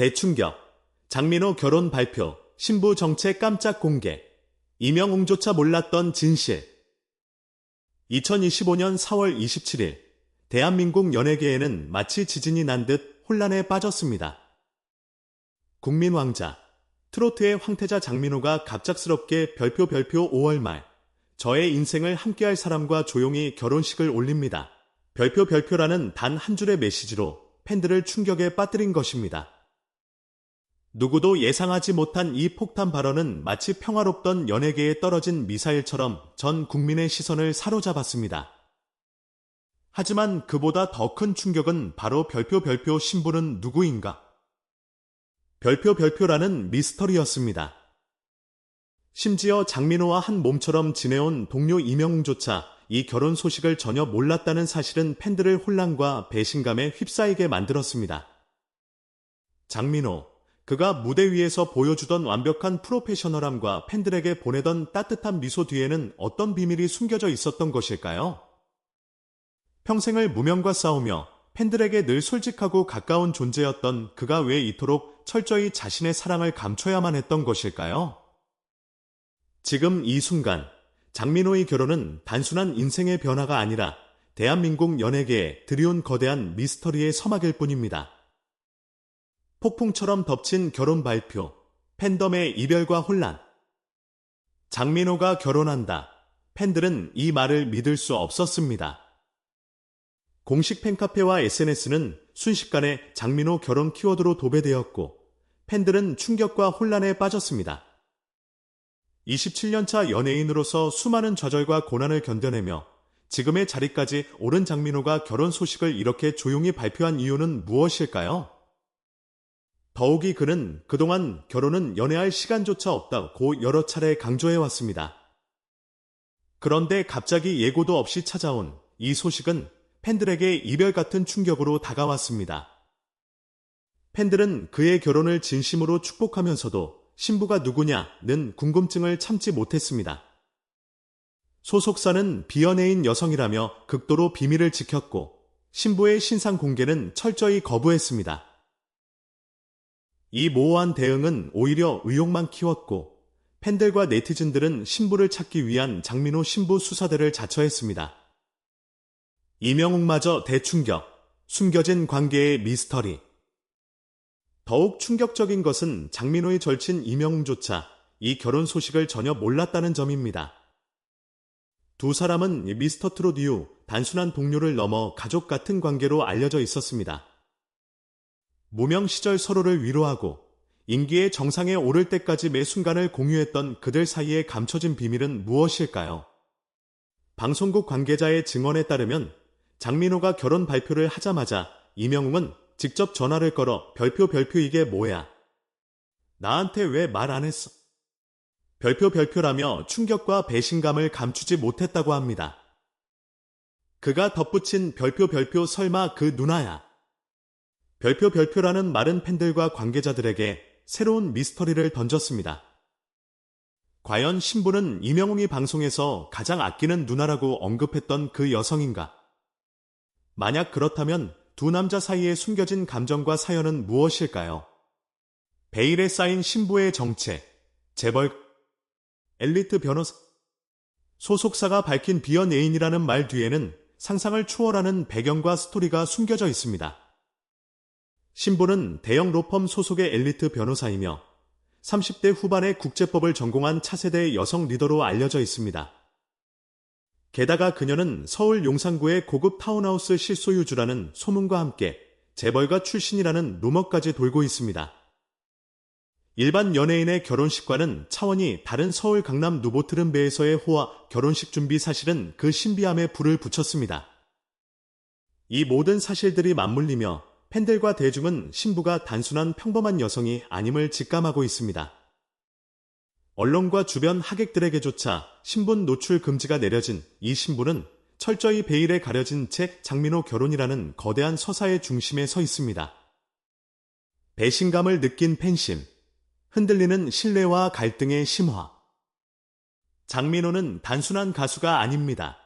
대충격, 장민호 결혼 발표, 신부 정체 깜짝 공개, 이명웅조차 몰랐던 진실. 2025년 4월 27일, 대한민국 연예계에는 마치 지진이 난 듯 혼란에 빠졌습니다. 국민 왕자, 트로트의 황태자 장민호가 갑작스럽게 별표 별표 5월 말, 저의 인생을 함께할 사람과 조용히 결혼식을 올립니다. 별표 별표라는 단 한 줄의 메시지로 팬들을 충격에 빠뜨린 것입니다. 누구도 예상하지 못한 이 폭탄 발언은 마치 평화롭던 연예계에 떨어진 미사일처럼 전 국민의 시선을 사로잡았습니다. 하지만 그보다 더 큰 충격은 바로 별표 별표 신부는 누구인가? 별표 별표라는 미스터리였습니다. 심지어 장민호와 한 몸처럼 지내온 동료 이명웅조차 이 결혼 소식을 전혀 몰랐다는 사실은 팬들을 혼란과 배신감에 휩싸이게 만들었습니다. 장민호, 그가 무대 위에서 보여주던 완벽한 프로페셔널함과 팬들에게 보내던 따뜻한 미소 뒤에는 어떤 비밀이 숨겨져 있었던 것일까요? 평생을 무명과 싸우며 팬들에게 늘 솔직하고 가까운 존재였던 그가 왜 이토록 철저히 자신의 사랑을 감춰야만 했던 것일까요? 지금 이 순간 장민호의 결혼은 단순한 인생의 변화가 아니라 대한민국 연예계에 들이온 거대한 미스터리의 서막일 뿐입니다. 폭풍처럼 덮친 결혼 발표, 팬덤의 이별과 혼란. 장민호가 결혼한다. 팬들은 이 말을 믿을 수 없었습니다. 공식 팬카페와 SNS는 순식간에 장민호 결혼 키워드로 도배되었고 팬들은 충격과 혼란에 빠졌습니다. 27년차 연예인으로서 수많은 좌절과 고난을 견뎌내며 지금의 자리까지 오른 장민호가 결혼 소식을 이렇게 조용히 발표한 이유는 무엇일까요? 더욱이 그는 그동안 결혼은 연애할 시간조차 없다고 여러 차례 강조해왔습니다. 그런데 갑자기 예고도 없이 찾아온 이 소식은 팬들에게 이별 같은 충격으로 다가왔습니다. 팬들은 그의 결혼을 진심으로 축복하면서도 신부가 누구냐는 궁금증을 참지 못했습니다. 소속사는 비연예인 여성이라며 극도로 비밀을 지켰고 신부의 신상 공개는 철저히 거부했습니다. 이 모호한 대응은 오히려 의욕만 키웠고 팬들과 네티즌들은 신부를 찾기 위한 장민호 신부 수사대를 자처했습니다. 이명웅마저 대충격, 숨겨진 관계의 미스터리. 더욱 충격적인 것은 장민호의 절친 이명웅조차 이 결혼 소식을 전혀 몰랐다는 점입니다. 두 사람은 미스터 트롯 이후 단순한 동료를 넘어 가족 같은 관계로 알려져 있었습니다. 무명 시절 서로를 위로하고 인기의 정상에 오를 때까지 매 순간을 공유했던 그들 사이에 감춰진 비밀은 무엇일까요? 방송국 관계자의 증언에 따르면 장민호가 결혼 발표를 하자마자 이명웅은 직접 전화를 걸어 별표 별표 이게 뭐야? 나한테 왜 말 안 했어? 별표 별표라며 충격과 배신감을 감추지 못했다고 합니다. 그가 덧붙인 별표 별표 설마 그 누나야. 별표 별표라는 마른 팬들과 관계자들에게 새로운 미스터리를 던졌습니다. 과연 신부는 이명웅이 방송에서 가장 아끼는 누나라고 언급했던 그 여성인가? 만약 그렇다면 두 남자 사이에 숨겨진 감정과 사연은 무엇일까요? 베일에 쌓인 신부의 정체, 재벌, 엘리트 변호사, 소속사가 밝힌 비연예인이라는 말 뒤에는 상상을 초월하는 배경과 스토리가 숨겨져 있습니다. 신부는 대형 로펌 소속의 엘리트 변호사이며 30대 후반의 국제법을 전공한 차세대 여성 리더로 알려져 있습니다. 게다가 그녀는 서울 용산구의 고급 타운하우스 실소유주라는 소문과 함께 재벌가 출신이라는 루머까지 돌고 있습니다. 일반 연예인의 결혼식과는 차원이 다른 서울 강남 누보트름베에서의 호화 결혼식 준비 사실은 그 신비함에 불을 붙였습니다. 이 모든 사실들이 맞물리며 팬들과 대중은 신부가 단순한 평범한 여성이 아님을 직감하고 있습니다. 언론과 주변 하객들에게조차 신분 노출 금지가 내려진 이 신부는 철저히 베일에 가려진 채 장민호 결혼이라는 거대한 서사의 중심에 서 있습니다. 배신감을 느낀 팬심, 흔들리는 신뢰와 갈등의 심화. 장민호는 단순한 가수가 아닙니다.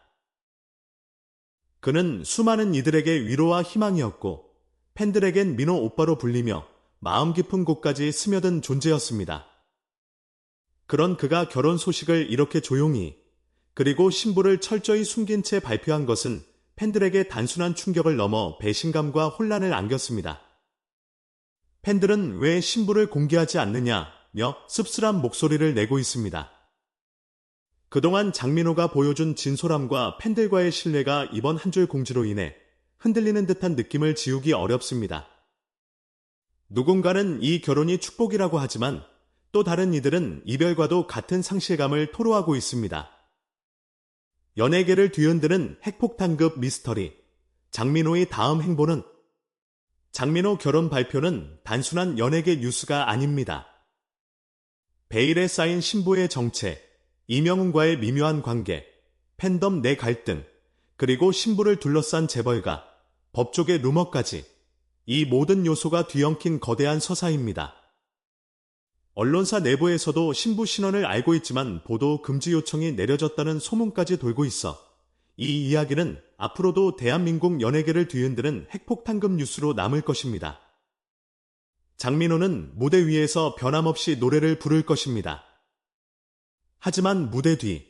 그는 수많은 이들에게 위로와 희망이었고 팬들에겐 민호 오빠로 불리며 마음 깊은 곳까지 스며든 존재였습니다. 그런 그가 결혼 소식을 이렇게 조용히 그리고 신부를 철저히 숨긴 채 발표한 것은 팬들에게 단순한 충격을 넘어 배신감과 혼란을 안겼습니다. 팬들은 왜 신부를 공개하지 않느냐며 씁쓸한 목소리를 내고 있습니다. 그동안 장민호가 보여준 진솔함과 팬들과의 신뢰가 이번 한 줄 공지로 인해 흔들리는 듯한 느낌을 지우기 어렵습니다. 누군가는 이 결혼이 축복이라고 하지만 또 다른 이들은 이별과도 같은 상실감을 토로하고 있습니다. 연예계를 뒤흔드는 핵폭탄급 미스터리. 장민호의 다음 행보는 장민호 결혼 발표는 단순한 연예계 뉴스가 아닙니다. 베일에 쌓인 신부의 정체, 이명훈과의 미묘한 관계, 팬덤 내 갈등, 그리고 신부를 둘러싼 재벌가, 법조계 루머까지 이 모든 요소가 뒤엉킨 거대한 서사입니다. 언론사 내부에서도 신부 신원을 알고 있지만 보도 금지 요청이 내려졌다는 소문까지 돌고 있어 이 이야기는 앞으로도 대한민국 연예계를 뒤흔드는 핵폭탄급 뉴스로 남을 것입니다. 장민호는 무대 위에서 변함없이 노래를 부를 것입니다. 하지만 무대 뒤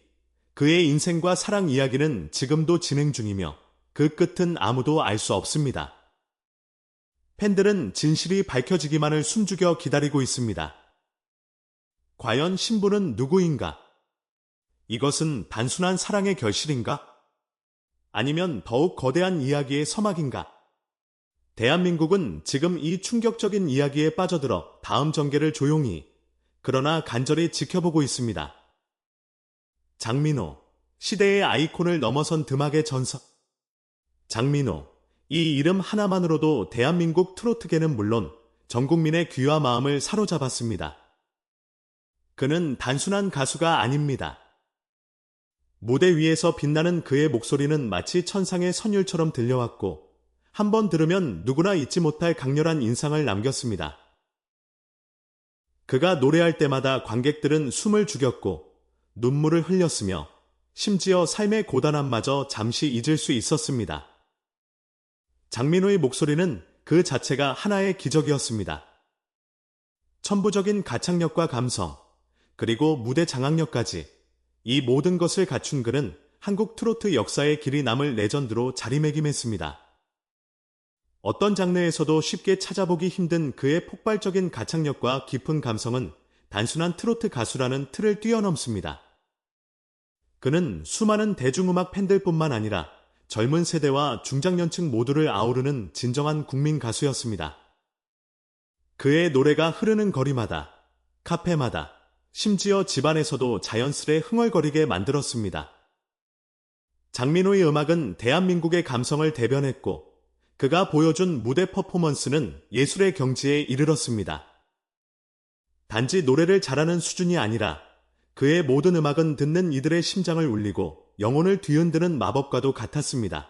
그의 인생과 사랑 이야기는 지금도 진행 중이며 그 끝은 아무도 알 수 없습니다. 팬들은 진실이 밝혀지기만을 숨죽여 기다리고 있습니다. 과연 신부는 누구인가? 이것은 단순한 사랑의 결실인가? 아니면 더욱 거대한 이야기의 서막인가? 대한민국은 지금 이 충격적인 이야기에 빠져들어 다음 전개를 조용히, 그러나 간절히 지켜보고 있습니다. 장민호, 시대의 아이콘을 넘어선 드막의 전석. 장민호, 이 이름 하나만으로도 대한민국 트로트계는 물론 전 국민의 귀와 마음을 사로잡았습니다. 그는 단순한 가수가 아닙니다. 무대 위에서 빛나는 그의 목소리는 마치 천상의 선율처럼 들려왔고 한 번 들으면 누구나 잊지 못할 강렬한 인상을 남겼습니다. 그가 노래할 때마다 관객들은 숨을 죽였고 눈물을 흘렸으며 심지어 삶의 고단함마저 잠시 잊을 수 있었습니다. 장민호의 목소리는 그 자체가 하나의 기적이었습니다. 천부적인 가창력과 감성, 그리고 무대 장악력까지 이 모든 것을 갖춘 그는 한국 트로트 역사의 길이 남을 레전드로 자리매김했습니다. 어떤 장르에서도 쉽게 찾아보기 힘든 그의 폭발적인 가창력과 깊은 감성은 단순한 트로트 가수라는 틀을 뛰어넘습니다. 그는 수많은 대중음악 팬들뿐만 아니라 젊은 세대와 중장년층 모두를 아우르는 진정한 국민 가수였습니다. 그의 노래가 흐르는 거리마다, 카페마다, 심지어 집안에서도 자연스레 흥얼거리게 만들었습니다. 장민호의 음악은 대한민국의 감성을 대변했고 그가 보여준 무대 퍼포먼스는 예술의 경지에 이르렀습니다. 단지 노래를 잘하는 수준이 아니라 그의 모든 음악은 듣는 이들의 심장을 울리고 영혼을 뒤흔드는 마법과도 같았습니다.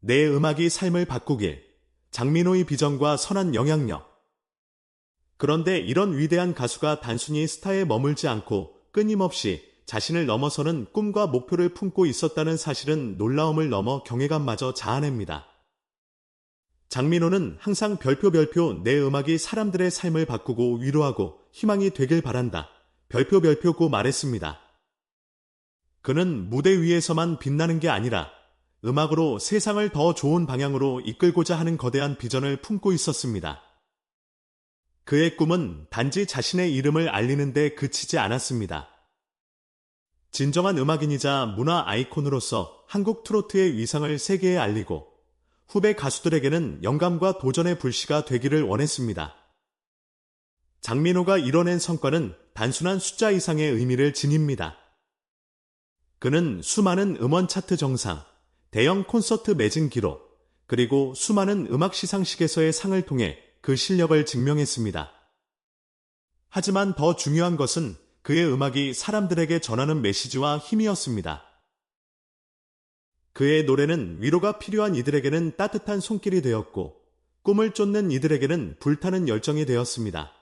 내 음악이 삶을 바꾸길, 장민호의 비전과 선한 영향력, 그런데 이런 위대한 가수가 단순히 스타에 머물지 않고 끊임없이 자신을 넘어서는 꿈과 목표를 품고 있었다는 사실은 놀라움을 넘어 경외감마저 자아냅니다. 장민호는 항상 별표 별표 내 음악이 사람들의 삶을 바꾸고 위로하고 희망이 되길 바란다. 별표 별표고 말했습니다. 그는 무대 위에서만 빛나는 게 아니라 음악으로 세상을 더 좋은 방향으로 이끌고자 하는 거대한 비전을 품고 있었습니다. 그의 꿈은 단지 자신의 이름을 알리는 데 그치지 않았습니다. 진정한 음악인이자 문화 아이콘으로서 한국 트로트의 위상을 세계에 알리고 후배 가수들에게는 영감과 도전의 불씨가 되기를 원했습니다. 장민호가 이뤄낸 성과는 단순한 숫자 이상의 의미를 지닙니다. 그는 수많은 음원 차트 정상, 대형 콘서트 매진 기록, 그리고 수많은 음악 시상식에서의 상을 통해 그 실력을 증명했습니다. 하지만 더 중요한 것은 그의 음악이 사람들에게 전하는 메시지와 힘이었습니다. 그의 노래는 위로가 필요한 이들에게는 따뜻한 손길이 되었고 꿈을 쫓는 이들에게는 불타는 열정이 되었습니다.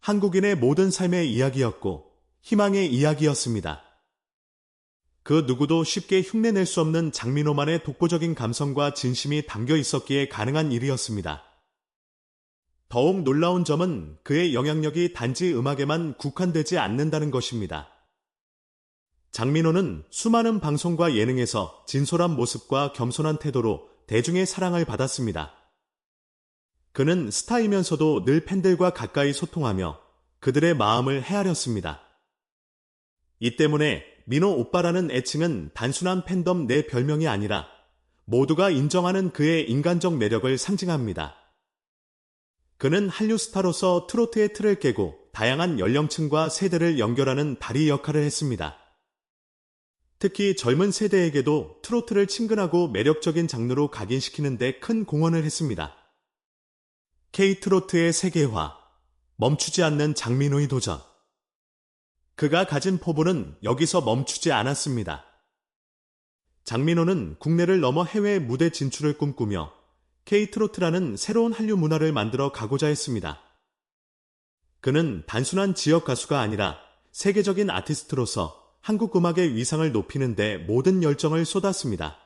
한국인의 모든 삶의 이야기였고 희망의 이야기였습니다. 그 누구도 쉽게 흉내낼 수 없는 장민호만의 독보적인 감성과 진심이 담겨 있었기에 가능한 일이었습니다. 더욱 놀라운 점은 그의 영향력이 단지 음악에만 국한되지 않는다는 것입니다. 장민호는 수많은 방송과 예능에서 진솔한 모습과 겸손한 태도로 대중의 사랑을 받았습니다. 그는 스타이면서도 늘 팬들과 가까이 소통하며 그들의 마음을 헤아렸습니다. 이 때문에 민호 오빠라는 애칭은 단순한 팬덤 내 별명이 아니라 모두가 인정하는 그의 인간적 매력을 상징합니다. 그는 한류 스타로서 트로트의 틀을 깨고 다양한 연령층과 세대를 연결하는 다리 역할을 했습니다. 특히 젊은 세대에게도 트로트를 친근하고 매력적인 장르로 각인시키는 데 큰 공헌을 했습니다. K-트로트의 세계화, 멈추지 않는 장민호의 도전. 그가 가진 포부는 여기서 멈추지 않았습니다. 장민호는 국내를 넘어 해외 무대 진출을 꿈꾸며 K-트로트라는 새로운 한류 문화를 만들어 가고자 했습니다. 그는 단순한 지역 가수가 아니라 세계적인 아티스트로서 한국 음악의 위상을 높이는데 모든 열정을 쏟았습니다.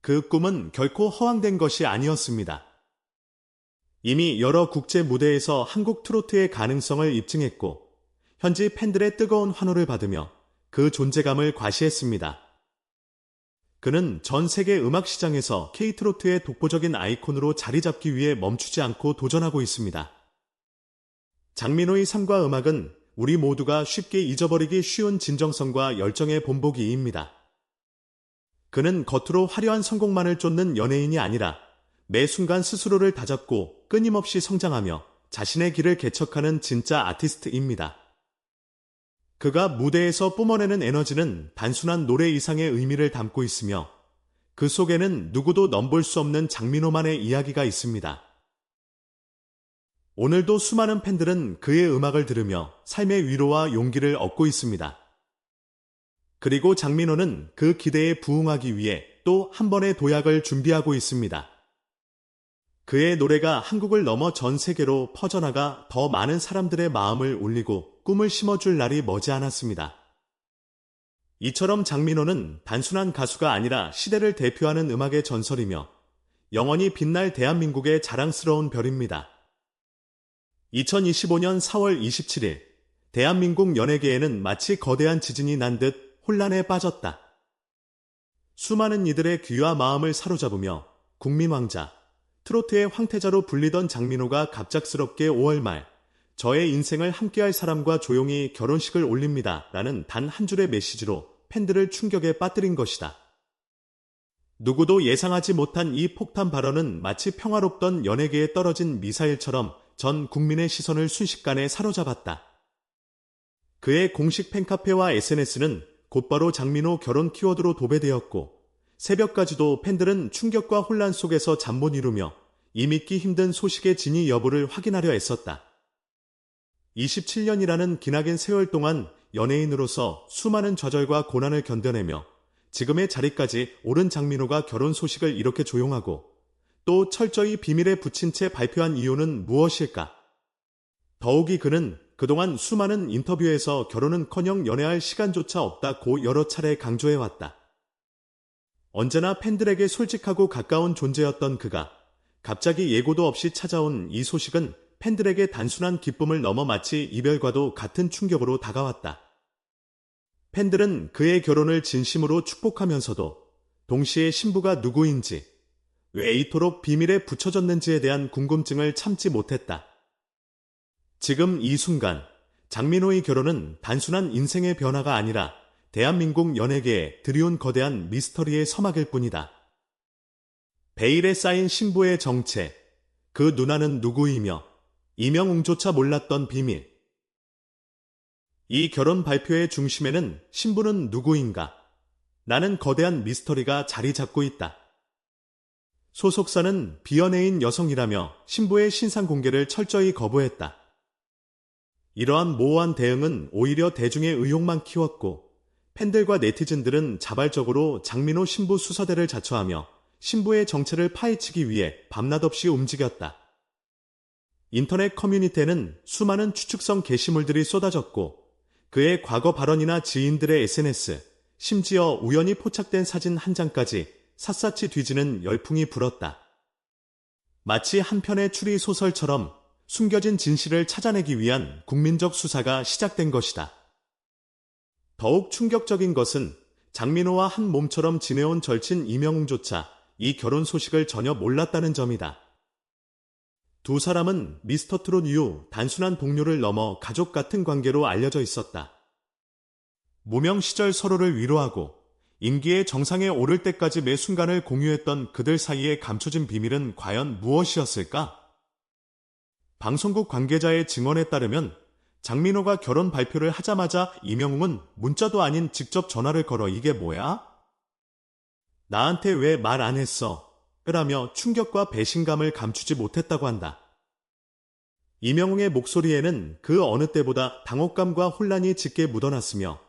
그 꿈은 결코 허황된 것이 아니었습니다. 이미 여러 국제 무대에서 한국 트로트의 가능성을 입증했고, 현지 팬들의 뜨거운 환호를 받으며 그 존재감을 과시했습니다. 그는 전 세계 음악 시장에서 K-트로트의 독보적인 아이콘으로 자리 잡기 위해 멈추지 않고 도전하고 있습니다. 장민호의 삶과 음악은 우리 모두가 쉽게 잊어버리기 쉬운 진정성과 열정의 본보기입니다. 그는 겉으로 화려한 성공만을 쫓는 연예인이 아니라 매 순간 스스로를 다잡고 끊임없이 성장하며 자신의 길을 개척하는 진짜 아티스트입니다. 그가 무대에서 뿜어내는 에너지는 단순한 노래 이상의 의미를 담고 있으며 그 속에는 누구도 넘볼 수 없는 장민호만의 이야기가 있습니다. 오늘도 수많은 팬들은 그의 음악을 들으며 삶의 위로와 용기를 얻고 있습니다. 그리고 장민호는 그 기대에 부응하기 위해 또 한 번의 도약을 준비하고 있습니다. 그의 노래가 한국을 넘어 전 세계로 퍼져나가 더 많은 사람들의 마음을 울리고 꿈을 심어줄 날이 머지않았습니다. 이처럼 장민호는 단순한 가수가 아니라 시대를 대표하는 음악의 전설이며 영원히 빛날 대한민국의 자랑스러운 별입니다. 2025년 4월 27일 대한민국 연예계에는 마치 거대한 지진이 난 듯 혼란에 빠졌다. 수많은 이들의 귀와 마음을 사로잡으며 국민왕자, 트로트의 황태자로 불리던 장민호가 갑작스럽게 5월 말 저의 인생을 함께할 사람과 조용히 결혼식을 올립니다. 라는 단 한 줄의 메시지로 팬들을 충격에 빠뜨린 것이다. 누구도 예상하지 못한 이 폭탄 발언은 마치 평화롭던 연예계에 떨어진 미사일처럼 전 국민의 시선을 순식간에 사로잡았다. 그의 공식 팬카페와 SNS는 곧바로 장민호 결혼 키워드로 도배되었고 새벽까지도 팬들은 충격과 혼란 속에서 잠 못 이루며 이 믿기 힘든 소식의 진위 여부를 확인하려 애썼다. 27년이라는 기나긴 세월 동안 연예인으로서 수많은 좌절과 고난을 견뎌내며 지금의 자리까지 오른 장민호가 결혼 소식을 이렇게 조용하고 또 철저히 비밀에 붙인 채 발표한 이유는 무엇일까? 더욱이 그는 그동안 수많은 인터뷰에서 결혼은커녕 연애할 시간조차 없다고 여러 차례 강조해왔다. 언제나 팬들에게 솔직하고 가까운 존재였던 그가 갑자기 예고도 없이 찾아온 이 소식은 팬들에게 단순한 기쁨을 넘어 마치 이별과도 같은 충격으로 다가왔다. 팬들은 그의 결혼을 진심으로 축복하면서도 동시에 신부가 누구인지 왜 이토록 비밀에 붙여졌는지에 대한 궁금증을 참지 못했다. 지금 이 순간 장민호의 결혼은 단순한 인생의 변화가 아니라 대한민국 연예계에 드리운 거대한 미스터리의 서막일 뿐이다. 베일에 쌓인 신부의 정체, 그 누나는 누구이며 이명웅조차 몰랐던 비밀. 이 결혼 발표의 중심에는 신부는 누구인가? 나는 거대한 미스터리가 자리 잡고 있다. 소속사는 비연예인 여성이라며 신부의 신상 공개를 철저히 거부했다. 이러한 모호한 대응은 오히려 대중의 의혹만 키웠고 팬들과 네티즌들은 자발적으로 장민호 신부 수사대를 자처하며 신부의 정체를 파헤치기 위해 밤낮 없이 움직였다. 인터넷 커뮤니티에는 수많은 추측성 게시물들이 쏟아졌고 그의 과거 발언이나 지인들의 SNS, 심지어 우연히 포착된 사진 한 장까지 샅샅이 뒤지는 열풍이 불었다. 마치 한 편의 추리 소설처럼 숨겨진 진실을 찾아내기 위한 국민적 수사가 시작된 것이다. 더욱 충격적인 것은 장민호와 한 몸처럼 지내온 절친 이명웅조차 이 결혼 소식을 전혀 몰랐다는 점이다. 두 사람은 미스터 트롯 이후 단순한 동료를 넘어 가족 같은 관계로 알려져 있었다. 무명 시절 서로를 위로하고 임기의 정상에 오를 때까지 매 순간을 공유했던 그들 사이에 감춰진 비밀은 과연 무엇이었을까? 방송국 관계자의 증언에 따르면 장민호가 결혼 발표를 하자마자 이명웅은 문자도 아닌 직접 전화를 걸어 이게 뭐야? 나한테 왜 말 안 했어? 라며 충격과 배신감을 감추지 못했다고 한다. 이명웅의 목소리에는 그 어느 때보다 당혹감과 혼란이 짙게 묻어났으며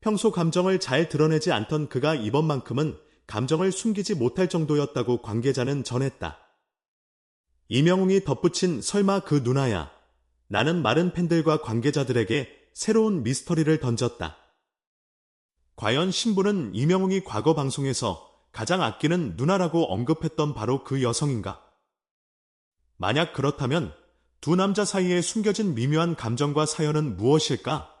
평소 감정을 잘 드러내지 않던 그가 이번만큼은 감정을 숨기지 못할 정도였다고 관계자는 전했다. 이명웅이 덧붙인 설마 그 누나야. 나는 마른 팬들과 관계자들에게 새로운 미스터리를 던졌다. 과연 신부는 이명웅이 과거 방송에서 가장 아끼는 누나라고 언급했던 바로 그 여성인가? 만약 그렇다면 두 남자 사이에 숨겨진 미묘한 감정과 사연은 무엇일까?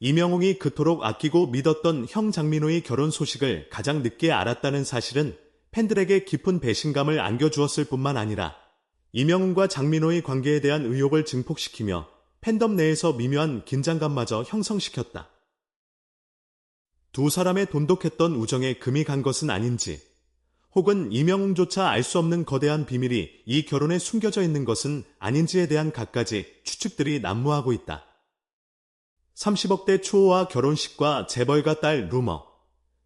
이명웅이 그토록 아끼고 믿었던 형 장민호의 결혼 소식을 가장 늦게 알았다는 사실은 팬들에게 깊은 배신감을 안겨주었을 뿐만 아니라 이명웅과 장민호의 관계에 대한 의혹을 증폭시키며 팬덤 내에서 미묘한 긴장감마저 형성시켰다. 두 사람의 돈독했던 우정에 금이 간 것은 아닌지, 혹은 이명웅조차 알 수 없는 거대한 비밀이 이 결혼에 숨겨져 있는 것은 아닌지에 대한 갖가지 추측들이 난무하고 있다. 30억대 초호와 결혼식과 재벌가 딸 루머,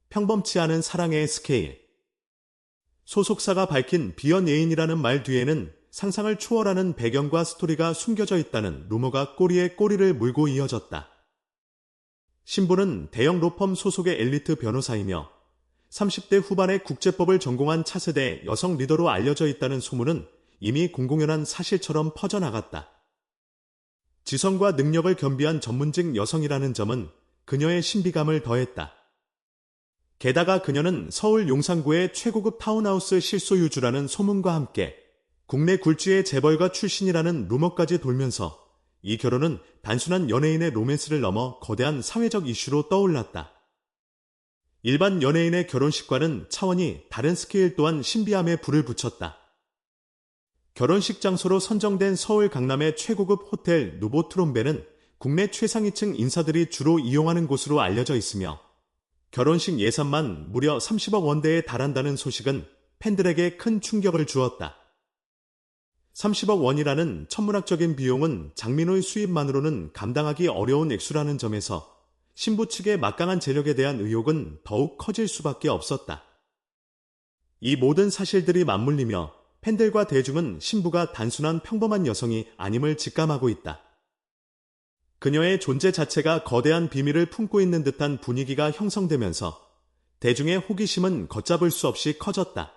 평범치 않은 사랑의 스케일. 소속사가 밝힌 비연 예인이라는 말 뒤에는 상상을 초월하는 배경과 스토리가 숨겨져 있다는 루머가 꼬리에 꼬리를 물고 이어졌다. 신부는 대형 로펌 소속의 엘리트 변호사이며 30대 후반의 국제법을 전공한 차세대 여성 리더로 알려져 있다는 소문은 이미 공공연한 사실처럼 퍼져나갔다. 지성과 능력을 겸비한 전문직 여성이라는 점은 그녀의 신비감을 더했다. 게다가 그녀는 서울 용산구의 최고급 타운하우스 실소유주라는 소문과 함께 국내 굴지의 재벌가 출신이라는 루머까지 돌면서 이 결혼은 단순한 연예인의 로맨스를 넘어 거대한 사회적 이슈로 떠올랐다. 일반 연예인의 결혼식과는 차원이 다른 스케일 또한 신비함에 불을 붙였다. 결혼식 장소로 선정된 서울 강남의 최고급 호텔 누보트롬베는 국내 최상위층 인사들이 주로 이용하는 곳으로 알려져 있으며 결혼식 예산만 무려 30억 원대에 달한다는 소식은 팬들에게 큰 충격을 주었다. 30억 원이라는 천문학적인 비용은 장민호의 수입만으로는 감당하기 어려운 액수라는 점에서 신부 측의 막강한 재력에 대한 의혹은 더욱 커질 수밖에 없었다. 이 모든 사실들이 맞물리며 팬들과 대중은 신부가 단순한 평범한 여성이 아님을 직감하고 있다. 그녀의 존재 자체가 거대한 비밀을 품고 있는 듯한 분위기가 형성되면서 대중의 호기심은 걷잡을 수 없이 커졌다.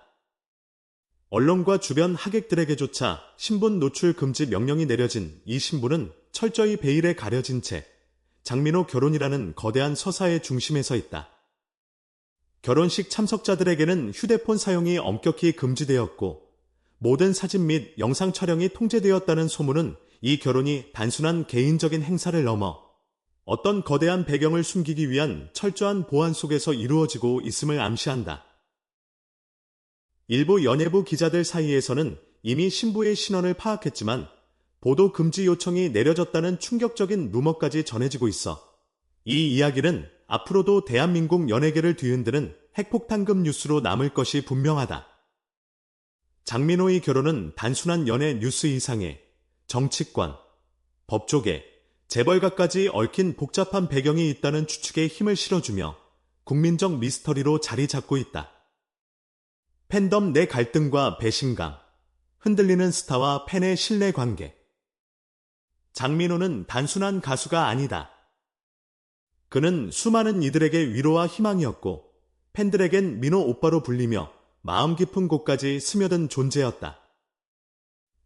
언론과 주변 하객들에게조차 신분 노출 금지 명령이 내려진 이 신부는 철저히 베일에 가려진 채 장민호 결혼이라는 거대한 서사의 중심에 서 있다. 결혼식 참석자들에게는 휴대폰 사용이 엄격히 금지되었고 모든 사진 및 영상 촬영이 통제되었다는 소문은 이 결혼이 단순한 개인적인 행사를 넘어 어떤 거대한 배경을 숨기기 위한 철저한 보안 속에서 이루어지고 있음을 암시한다. 일부 연예부 기자들 사이에서는 이미 신부의 신원을 파악했지만 보도 금지 요청이 내려졌다는 충격적인 루머까지 전해지고 있어 이 이야기는 앞으로도 대한민국 연예계를 뒤흔드는 핵폭탄급 뉴스로 남을 것이 분명하다. 장민호의 결혼은 단순한 연애 뉴스 이상의 정치권, 법조계, 재벌가까지 얽힌 복잡한 배경이 있다는 추측에 힘을 실어주며 국민적 미스터리로 자리 잡고 있다. 팬덤 내 갈등과 배신감, 흔들리는 스타와 팬의 신뢰 관계, 장민호는 단순한 가수가 아니다. 그는 수많은 이들에게 위로와 희망이었고 팬들에겐 민호 오빠로 불리며 마음 깊은 곳까지 스며든 존재였다.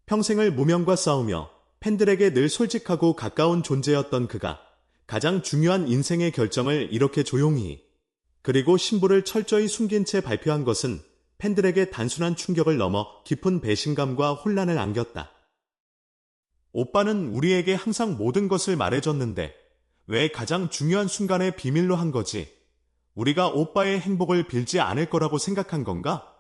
평생을 무명과 싸우며 팬들에게 늘 솔직하고 가까운 존재였던 그가 가장 중요한 인생의 결정을 이렇게 조용히 그리고 신부를 철저히 숨긴 채 발표한 것은 팬들에게 단순한 충격을 넘어 깊은 배신감과 혼란을 안겼다. 오빠는 우리에게 항상 모든 것을 말해줬는데 왜 가장 중요한 순간에 비밀로 한 거지? 우리가 오빠의 행복을 빌지 않을 거라고 생각한 건가?